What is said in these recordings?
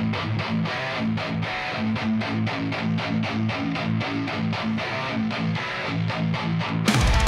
สั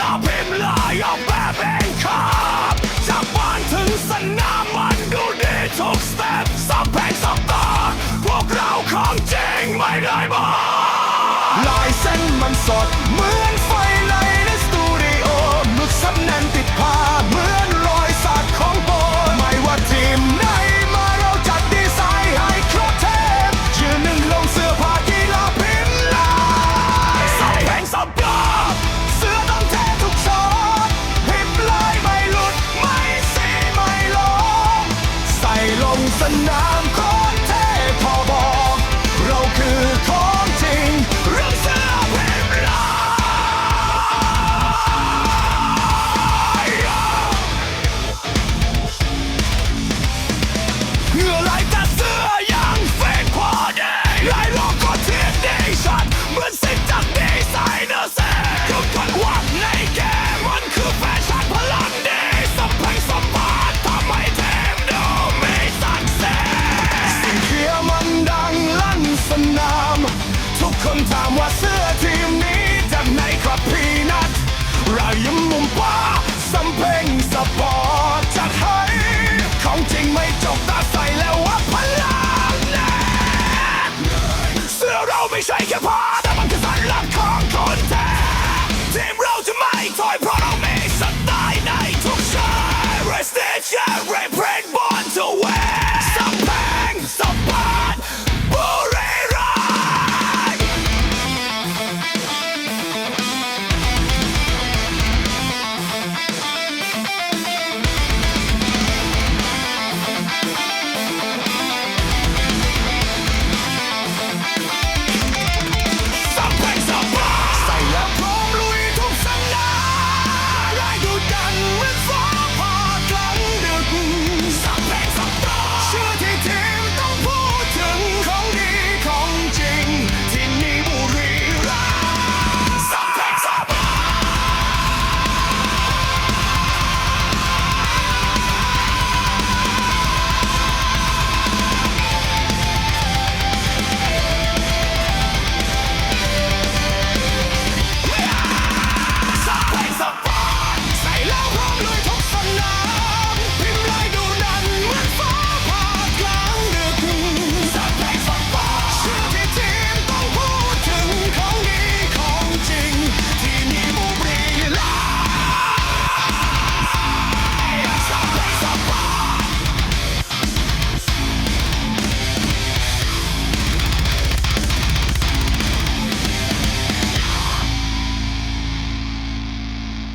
ลาพิมพ์ลายอมแบบเองครับจากบ้านถึงสนามมันดูดีทุกสเต็ปสับเพลงสับตาพวกเราของจริงไม่ได้มาลายเส้นมันสดเหมือน tonight คนถามว่าเสื้อทีมนี้จากไหนครับพีนัทเรายิ้มุมป้าสำเพ็งสปอร์ตจัดให้ของจริงไม่จบตาใส่แล้วว่าพลังแน่เสื้อเราไม่ใช่แค่ผ้า